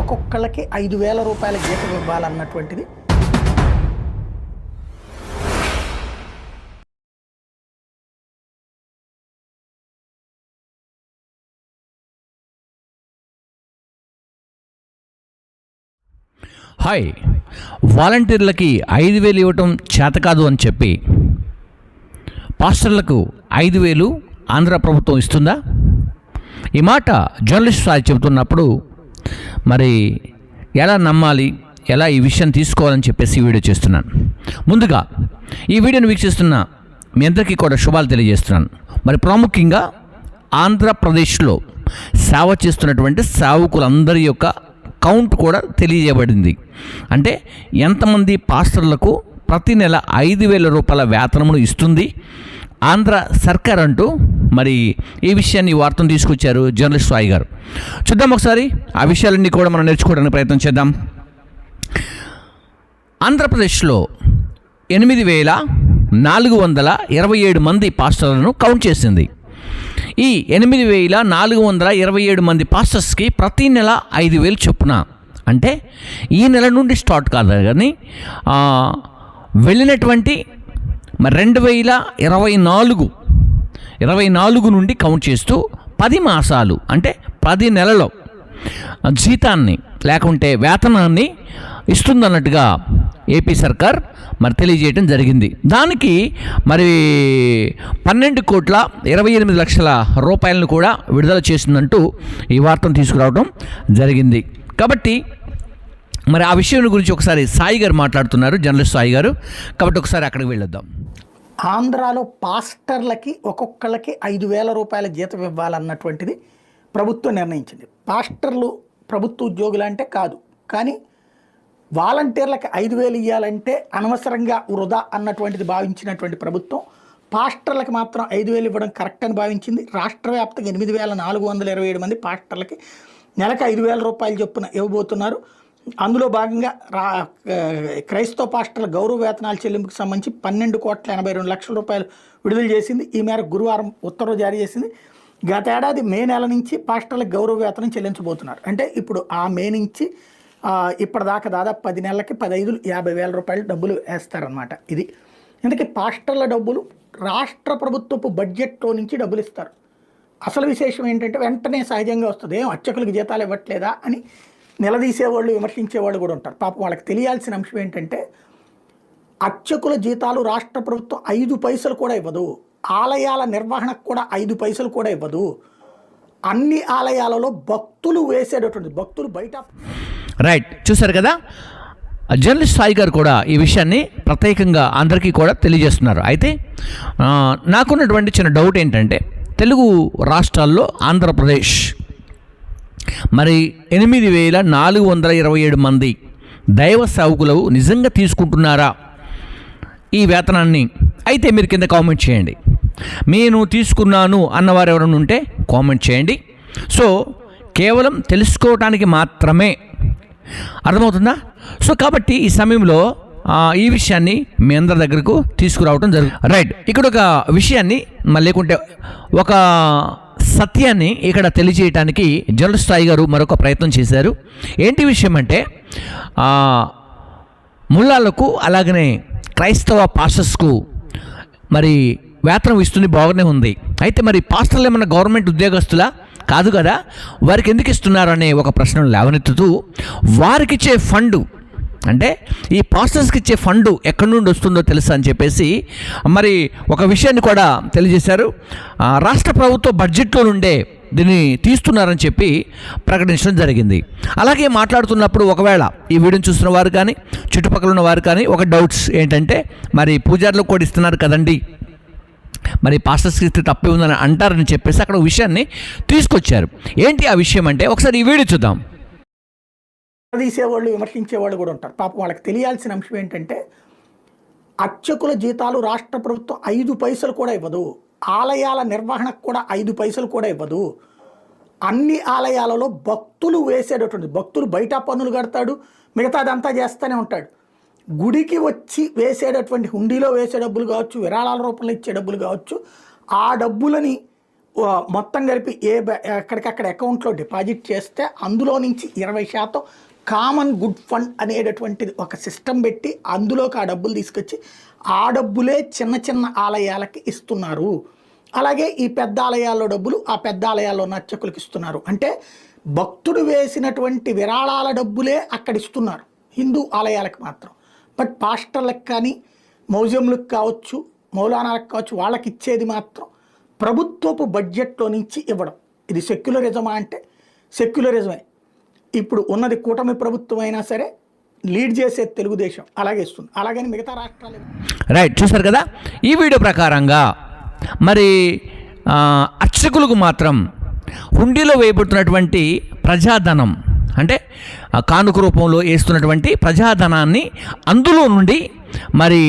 ఒక్కొక్కళ్ళకి ఐదు వేల రూపాయల జీతం ఇవ్వాలన్నటువంటిది. హాయ్. వాలంటీర్లకి ఐదు వేలు ఇవ్వటం చేతకాదు అని చెప్పి పాస్టర్లకు ఐదు వేలు ఆంధ్ర ప్రభుత్వం ఇస్తుందా? ఈ మాట జర్నలిస్ట్ సాయి చెబుతున్నప్పుడు మరి ఎలా నమ్మాలి? ఎలా ఈ విషయం తీసుకోవాలని చెప్పేసి ఈ వీడియో చేస్తున్నాను. ముందుగా ఈ వీడియోని వీక్షిస్తున్న మీ అందరికీ కూడా శుభాలు తెలియజేస్తున్నాను. మరి ప్రాముఖ్యంగా ఆంధ్రప్రదేశ్లో సేవ చేస్తున్నటువంటి సేవకులందరి యొక్క కౌంట్ కూడా తెలియజేయబడింది. అంటే ఎంతమంది పాస్టర్లకు ప్రతి నెల ఐదు వేల రూపాయల వేతనమును ఇస్తుంది. ఆంధ్ర సర్కార్ అంటూ మరి ఈ విషయాన్ని వార్తను తీసుకొచ్చారు జర్నలిస్ట్ సాయి గారు. చూద్దాం ఒకసారి ఆ విషయాలన్నీ కూడా మనం నేర్చుకోవడానికి ప్రయత్నం చేద్దాం. ఆంధ్రప్రదేశ్లో ఎనిమిది వేల నాలుగు వందల ఇరవై ఏడు మంది పాస్టర్లను కౌంట్ చేసింది. ఈ ఎనిమిది వేల నాలుగు వందల ఇరవై ఏడు మంది పాస్టర్స్కి ప్రతి నెల ఐదు వేలు చొప్పున. అంటే ఈ నెల నుండి స్టార్ట్ కాదు కానీ వెళ్ళినటువంటి మరి రెండు వేల ఇరవై నాలుగు ఇరవై నాలుగు నుండి కౌంట్ చేస్తూ పది మాసాలు అంటే పది నెలలో జీతాన్ని లేకుంటే వేతనాన్ని ఇస్తుందన్నట్టుగా ఏపీ సర్కార్ మరి తెలియజేయడం జరిగింది. దానికి మరి పన్నెండు కోట్ల ఇరవై ఎనిమిది లక్షల రూపాయలను కూడా విడుదల చేసిందంటూ ఈ వార్తను తీసుకురావడం జరిగింది. కాబట్టి మరి ఆ విషయం గురించి ఒకసారి సాయి గారు మాట్లాడుతున్నారు జర్నలిస్ట్ సాయి గారు. కాబట్టి ఒకసారి అక్కడికి వెళ్ళొద్దాం. ఆంధ్రాలో పాస్టర్లకి ఒక్కొక్కళ్ళకి ఐదు వేల రూపాయల జీతం ఇవ్వాలన్నటువంటిది ప్రభుత్వం నిర్ణయించింది. పాస్టర్లు ప్రభుత్వ ఉద్యోగులు అంటే కాదు కానీ వాలంటీర్లకు ఐదు వేలు ఇవ్వాలంటే అనవసరంగా వృధా అన్నటువంటిది భావించినటువంటి ప్రభుత్వం పాస్టర్లకు మాత్రం ఐదు వేలు ఇవ్వడం కరెక్ట్ అని భావించింది. రాష్ట్ర వ్యాప్తంగా ఎనిమిది వేల నాలుగు వందల ఇరవై ఏడు మంది పాస్టర్లకి నెలకు ఐదు వేల రూపాయలు చొప్పున ఇవ్వబోతున్నారు. అందులో భాగంగా రా క్రైస్తవ పాస్టర్ల గౌరవ వేతనాల చెల్లింపుకు సంబంధించి పన్నెండు కోట్ల ఎనభై రెండు లక్షల రూపాయలు విడుదల చేసింది. ఈ మేరకు గురువారం ఉత్తర్వు జారీ చేసింది. గతేడాది మే నెల నుంచి పాస్టర్లకు గౌరవ వేతనం చెల్లించబోతున్నారు. అంటే ఇప్పుడు ఆ మే నుంచి ఇప్పటిదాకా దాదాపు పది నెలలకి పదహైదు యాభై వేల రూపాయలు డబ్బులు వేస్తారనమాట ఇది. అందుకే పాస్టర్ల డబ్బులు రాష్ట్ర ప్రభుత్వపు బడ్జెట్లో నుంచి డబ్బులు ఇస్తారు. అసలు విశేషం ఏంటంటే వెంటనే సహజంగా వస్తుంది. ఏం అర్చకులకు జీతాలు ఇవ్వట్లేదా అని నిలదీసేవాళ్ళు విమర్శించేవాళ్ళు కూడా ఉంటారు. పాపం వాళ్ళకి తెలియాల్సిన అంశం ఏంటంటే అర్చకుల జీతాలు రాష్ట్ర ప్రభుత్వం ఐదు పైసలు కూడా ఇవ్వదు. ఆలయాల నిర్వహణకు కూడా ఐదు పైసలు కూడా ఇవ్వదు. అన్ని ఆలయాలలో భక్తులు వేసేటటువంటి భక్తులు బయట రైట్ చూశారు కదా? జర్నలిస్ట్ సాయి గారు కూడా ఈ విషయాన్ని ప్రత్యేకంగా అందరికీ కూడా తెలియజేస్తున్నారు. అయితే నాకున్నటువంటి చిన్న డౌట్ ఏంటంటే తెలుగు రాష్ట్రాల్లో ఆంధ్రప్రదేశ్ మరి ఎనిమిది వేల నాలుగు వందల ఇరవై ఏడు మంది దైవ సేవకులు నిజంగా తీసుకుంటున్నారా? ఈ వేతనాన్ని అయితే మీరు కింద కామెంట్ చేయండి. నేను తీసుకున్నాను అన్నవారు ఎవరైనా ఉంటే కామెంట్ చేయండి. సో కేవలం తెలుసుకోవటానికి మాత్రమే అర్థమవుతుందా? సో కాబట్టి ఈ సమయంలో ఈ విషయాన్ని మీ అందరి దగ్గరకు తీసుకురావడం జరుగుతుంది రైట్. ఇక్కడ ఒక విషయాన్ని మళ్ళీ లేకుంటే ఒక సత్యాన్ని ఇక్కడ తెలియజేయటానికి జర్నలిస్ట్ స్థాయి గారు మరొక ప్రయత్నం చేశారు. ఏంటి విషయం అంటే ముల్లాలకు అలాగనే క్రైస్తవ పాస్టర్స్కు మరి వేతనం ఇస్తుంది బాగానే ఉంది. అయితే మరి పాస్టర్లు ఏమన్నా గవర్నమెంట్ ఉద్యోగస్తులా? కాదు కదా. వారికి ఎందుకు ఇస్తున్నారు అనే ఒక ప్రశ్నను లేవనెత్తుతూ వారికిచ్చే ఫండు అంటే ఈ పాస్టర్స్కి ఇచ్చే ఫండు ఎక్కడి నుండి వస్తుందో తెలుసా అని చెప్పేసి మరి ఒక విషయాన్ని కూడా తెలియజేశారు. రాష్ట్ర ప్రభుత్వ బడ్జెట్లో నుండే దీన్ని తీస్తున్నారని చెప్పి ప్రకటించడం జరిగింది. అలాగే మాట్లాడుతున్నప్పుడు ఒకవేళ ఈ వీడియోని చూస్తున్న వారు కానీ చుట్టుపక్కల ఉన్న వారు కానీ ఒక డౌట్స్ ఏంటంటే మరి పూజారులకు కూడా ఇస్తున్నారు కదండి. మరి పాస్టర్స్ ఇస్తే తప్పే ఉందని అంటారని చెప్పేసి అక్కడ విషయాన్ని తీసుకొచ్చారు. ఏంటి ఆ విషయం అంటే ఒకసారి ఈ వీడియో చూద్దాం. తీసేవాళ్ళు విమర్శించేవాళ్ళు కూడా ఉంటారు. పాపం వాళ్ళకి తెలియాల్సిన అంశం ఏంటంటే అర్చకుల జీతాలు రాష్ట్ర ప్రభుత్వం ఐదు పైసలు కూడా ఇవ్వదు. ఆలయాల నిర్వహణకు కూడా ఐదు పైసలు కూడా ఇవ్వదు. అన్ని ఆలయాలలో భక్తులు వేసేటటువంటి భక్తులు బయట పన్నులు కడతాడు మిగతాదంతా చేస్తూనే ఉంటాడు. గుడికి వచ్చి వేసేటటువంటి హుండీలో వేసే డబ్బులు కావచ్చు విరాళాల రూపంలో ఇచ్చే డబ్బులు కావచ్చు ఆ డబ్బులని మొత్తం కలిపి ఏ బ్యా- ఎక్కడికక్కడ అకౌంట్లో డిపాజిట్ చేస్తే అందులో నుంచి ఇరవై శాతం కామన్ గుడ్ ఫండ్ అనేటటువంటిది ఒక సిస్టమ్ పెట్టి అందులోకి ఆ డబ్బులు తీసుకొచ్చి ఆ డబ్బులే చిన్న చిన్న ఆలయాలకి ఇస్తున్నారు. అలాగే ఈ పెద్ద ఆలయాల్లో డబ్బులు ఆ పెద్ద ఆలయాల్లో ఉన్న అర్చకులకు ఇస్తున్నారు. అంటే భక్తుడు వేసినటువంటి విరాళాల డబ్బులే అక్కడ ఇస్తున్నారు హిందూ ఆలయాలకు మాత్రం. బట్ పాస్టర్లకు కానీ మ్యూజియంలకు కావచ్చు మౌలానాలకు కావచ్చు వాళ్ళకి ఇచ్చేది మాత్రం ప్రభుత్వపు బడ్జెట్లో నుంచి ఇవ్వడం. ఇది సెక్యులరిజమా అంటే సెక్యులరిజమే. ఇప్పుడు ఉన్నది కూటమి ప్రభుత్వం అయినా సరే లీడ్ చేసే తెలుగుదేశం అలాగే ఇస్తుంది. అలాగని మిగతా రాష్ట్రాలు రైట్ చూసారు కదా? ఈ వీడియో ప్రకారంగా మరి అర్చకులకు మాత్రం హుండీలో వేయబడుతున్నటువంటి ప్రజాధనం అంటే కానుక రూపంలో వేస్తున్నటువంటి ప్రజాధనాన్ని అందులో నుండి మరి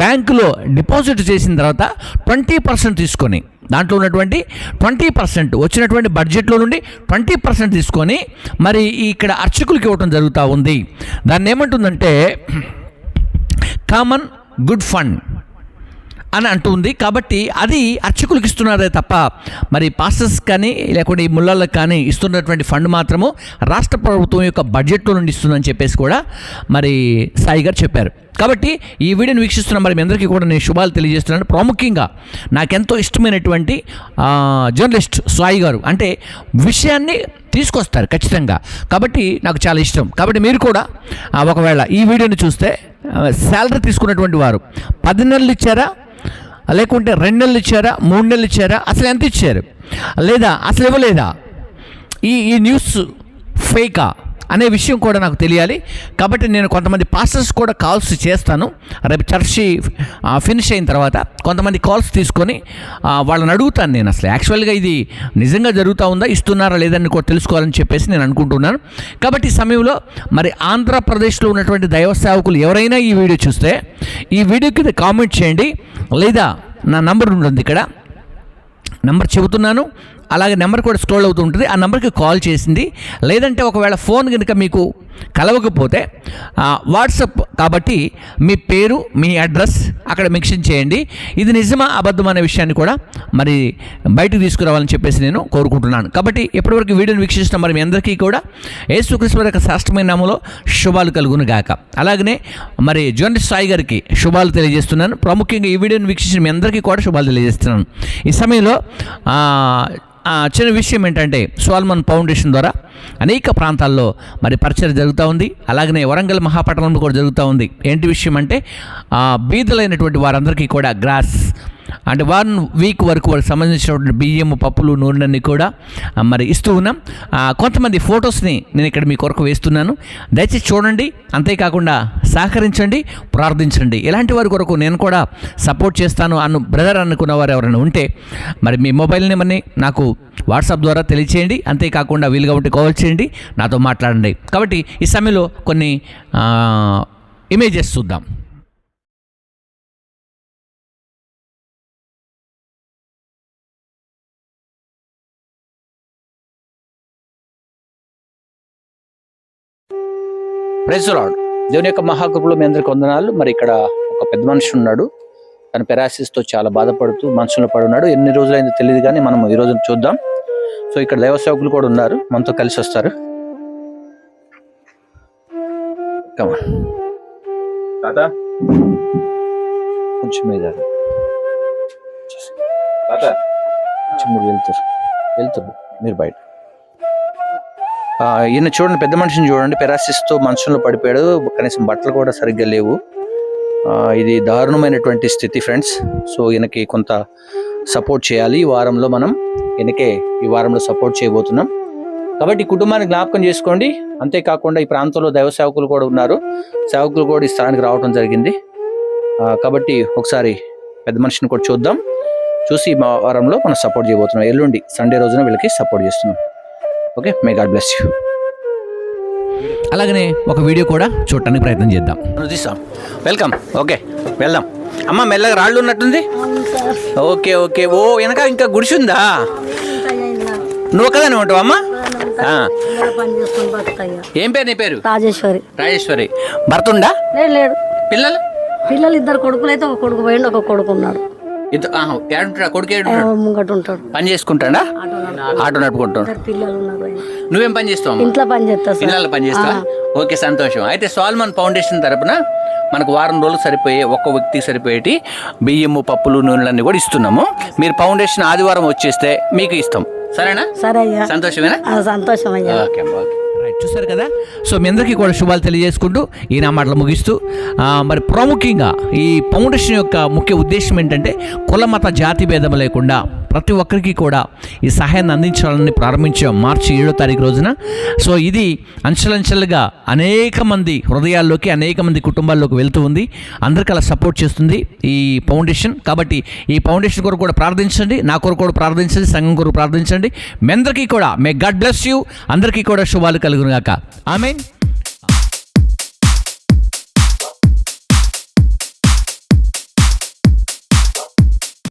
బ్యాంకులో డిపాజిట్ చేసిన తర్వాత ట్వంటీ పర్సెంట్ తీసుకొని దాంట్లో ఉన్నటువంటి ట్వంటీ పర్సెంట్ వచ్చినటువంటి బడ్జెట్లో నుండి ట్వంటీ పర్సెంట్ తీసుకొని మరి ఇక్కడ అర్చకులకి ఇవ్వటం జరుగుతూ ఉంది. దాన్ని ఏమంటుందంటే కామన్ గుడ్ ఫండ్ అని అంటుంది కాబట్టి అది అర్చకులకు ఇస్తున్నారే తప్ప మరి పాస్టర్స్ కానీ లేకుంటే ఈ ముళ్ళలకు కానీ ఇస్తున్నటువంటి ఫండ్ మాత్రము రాష్ట్ర ప్రభుత్వం యొక్క బడ్జెట్లో నుండి ఇస్తుందని చెప్పేసి కూడా మరి సాయి గారు చెప్పారు. కాబట్టి ఈ వీడియోని వీక్షిస్తున్న మరి మీ అందరికీ కూడా నేను శుభాలు తెలియజేస్తున్నాను. ప్రాముఖ్యంగా నాకెంతో ఇష్టమైనటువంటి జర్నలిస్ట్ సాయి గారు అంటే విషయాన్ని తీసుకొస్తారు ఖచ్చితంగా. కాబట్టి నాకు చాలా ఇష్టం. కాబట్టి మీరు కూడా ఒకవేళ ఈ వీడియోని చూస్తే శాలరీ తీసుకున్నటువంటి వారు పది నెలలు ఇచ్చారా? లేకుంటే రెండు నెలలు ఇచ్చారా మూడు నెలలు ఇచ్చారా అసలు ఎంత ఇచ్చారు? లేదా అసలు ఇవ్వలేదా? ఈ ఈ న్యూస్ ఫేకా? అనే విషయం కూడా నాకు తెలియాలి. కాబట్టి నేను కొంతమంది పాస్టర్స్ కూడా కాల్స్ చేస్తాను. రేపు చర్చి ఫినిష్ అయిన తర్వాత కొంతమంది కాల్స్ తీసుకొని వాళ్ళని అడుగుతాను నేను. అసలు యాక్చువల్గా ఇది నిజంగా జరుగుతూ ఉందా ఇస్తున్నారా లేదని కూడా తెలుసుకోవాలని చెప్పేసి నేను అనుకుంటున్నాను. కాబట్టి ఈ సమయంలో మరి ఆంధ్రప్రదేశ్లో ఉన్నటువంటి దైవ సేవకులు ఎవరైనా ఈ వీడియో చూస్తే ఈ వీడియో కింద కామెంట్ చేయండి. లేదా నా నంబర్ ఉంటుంది ఇక్కడ. నెంబర్ చెబుతున్నాను. అలాగే నెంబర్ కూడా స్క్రోల్ అవుతూ ఉంటుంది. ఆ నెంబర్కి కాల్ చేసింది. లేదంటే ఒకవేళ ఫోన్ కనుక మీకు కలవకపోతే వాట్సప్ కాబట్టి మీ పేరు మీ అడ్రస్ అక్కడ మెన్షన్ చేయండి. ఇది నిజమా అబద్ధం అనే విషయాన్ని కూడా మరి బయటకు తీసుకురావాలని చెప్పేసి నేను కోరుకుంటున్నాను. కాబట్టి ఎప్పటివరకు వీడియోని వీక్షిస్తున్న మరి మీ అందరికీ కూడా యేసుక్రీస్తు యొక్క శాస్త్రమైన నామంలో శుభాలు కలుగును గాక. అలాగనే మరి జర్నలిస్ట్ సాయి గారికి శుభాలు తెలియజేస్తున్నాను. ప్రాముఖ్యంగా ఈ వీడియోని వీక్షించిన మీ అందరికీ కూడా శుభాలు తెలియజేస్తున్నాను. ఈ సమయంలో ఆ, చిన్న విషయం ఏంటంటే సోల్మన్ ఫౌండేషన్ ద్వారా అనేక ప్రాంతాల్లో మరి పరిచయం జరుగుతూ ఉంది. అలాగనే వరంగల్ మహాపట్టణంలో కూడా జరుగుతూ ఉంది. ఏంటి విషయం అంటే బీదలైనటువంటి వారందరికీ కూడా గ్రాస్ అంటే వన్ వీక్ వరకు వాళ్ళకి సంబంధించినటువంటి బియ్యం పప్పులు నూనెని కూడా మరి ఇస్తూ ఉన్నాం. ఆ, కొంతమంది ఫొటోస్ని నేను ఇక్కడ మీ కొరకు వేస్తున్నాను. దయచేసి చూడండి అంతేకాకుండా సహకరించండి ప్రార్థించండి. ఇలాంటి వారి కొరకు నేను కూడా సపోర్ట్ చేస్తాను అను బ్రదర్ అనుకున్న వారు ఎవరైనా ఉంటే మరి మీ మొబైల్ నెంబర్ని నాకు వాట్సాప్ ద్వారా తెలియచేయండి. అంతేకాకుండా వీలుగా ఉంటే కాల్ చేయండి. నాతో మాట్లాడండి. కాబట్టి ఈ సమయంలో కొన్ని ఇమేజెస్ చూద్దాం. ప్రెజ్ దేవుని యొక్క మహాకృపలో మీ అందరికి వందనాలు. మరి ఇక్కడ ఒక పెద్ద మనిషి ఉన్నాడు. తన పెరాసిస్తో చాలా బాధపడుతూ మనసులో పడి ఉన్నాడు ఎన్ని రోజులైందో తెలియదు కానీ మనం ఈ రోజు చూద్దాం. సో ఇక్కడ దైవ సేవకులు కూడా ఉన్నారు. మనతో కలిసి వస్తారు. Come on. తాత. కొంచెం మీద తాత. కొంచెం మీరు వెళ్తారు. వెళ్తారు. మీరు బయట. ఈయన చూడండి పెద్ద మనిషిని చూడండి. paralysis తో మంచంలో పడిపోయాడు. కనీసం బట్టలు కూడా సరిగ్గా లేవు. ఇది దారుణమైనటువంటి స్థితి ఫ్రెండ్స్ సో ఈయనకి కొంత సపోర్ట్ చేయాలి. ఈ వారంలో మనం ఈయనకే ఈ వారంలో సపోర్ట్ చేయబోతున్నాం. కాబట్టి కుటుంబాన్ని జ్ఞాపకం చేసుకోండి. అంతేకాకుండా ఈ ప్రాంతంలో దైవ సేవకులు కూడా ఉన్నారు. సేవకులు కూడా ఈ స్థానానికి రావడం జరిగింది. కాబట్టి ఒకసారి పెద్ద మనిషిని కూడా చూద్దాం. చూసి మా వారంలో మనం సపోర్ట్ చేయబోతున్నాం. ఎల్లుండి సండే రోజున వీళ్ళకి సపోర్ట్ చేస్తున్నాం. Okay may God bless you. అలాగనే ఒక వీడియో కూడా చూడటానికి ప్రయత్నం చేద్దాం. వెల్కమ్ ఓకే వెళ్దాం. అమ్మ మెల్లగా రాళ్ళు ఉన్నట్టుంది? Okay okay. ఓ వెనక ఇంకా గుడిసి ఉందా? నువ్వు ఒక్కదాని ఉంటావు అమ్మా? ఏం పేరు నీ పేరు? రాజేశ్వరి. రాజేశ్వరి. భర్త ఉందా లేడు లేడు పిల్లలు? పిల్లలు ఇద్దరు కొడుకులు అయితే ఒక కొడుకు పోయిండు ఒక కొడుకు ఉన్నాడు. ఇంత ఏడుంటాడా? కొడుకు ఏడుంటాడు? ముంగట ఉంటాడు. పని చేసుకుంటాడా? ఆటో నడుపుకుంటాడు. నువ్వేం పని చేస్తావు ఇంట్లో పని చేస్తా సార్. పిల్లల పని చేస్తావా? ఓకే సంతోషం. అయితే సాల్మన్ ఫౌండేషన్ తరపున మనకు వారం రోజులు సరిపోయే ఒక్క వ్యక్తికి సరిపోయేటి బియ్యము పప్పులు నూనెలన్నీ కూడా ఇస్తున్నాము. మీరు ఫౌండేషన్ ఆదివారం వచ్చేస్తే మీకు ఇస్తాం. సరేనా? సరే సంతోషమేనా? సంతోషం ఓకే ఓకే. రైట్ చూసారు కదా? సో మీ అందరికీ కూడా శుభాలు తెలియజేసుకుంటూ ఈ నా మాటలు ముగిస్తూ మరి ప్రాముఖ్యంగా ఈ ఫౌండేషన్ యొక్క ముఖ్య ఉద్దేశం ఏంటంటే కుల మత జాతి భేదం లేకుండా ప్రతి ఒక్కరికి కూడా ఈ సహాయాన్ని అందించాలని ప్రారంభించాం. మార్చి ఏడో తారీఖు రోజున. సో ఇది అంచెలంచెలుగా అనేక మంది హృదయాల్లోకి అనేక మంది కుటుంబాల్లోకి వెళ్తూ ఉంది. అందరికీ అలా సపోర్ట్ చేస్తుంది ఈ ఫౌండేషన్. కాబట్టి ఈ ఫౌండేషన్ కొరకు కూడా ప్రార్థించండి. నా కొరకు కూడా ప్రార్థించండి. సంఘం కొరకు ప్రార్థించండి. మీ అందరికీ కూడా. May God bless you. అందరికీ కూడా శుభాలు కలుగునుగాక ఆమె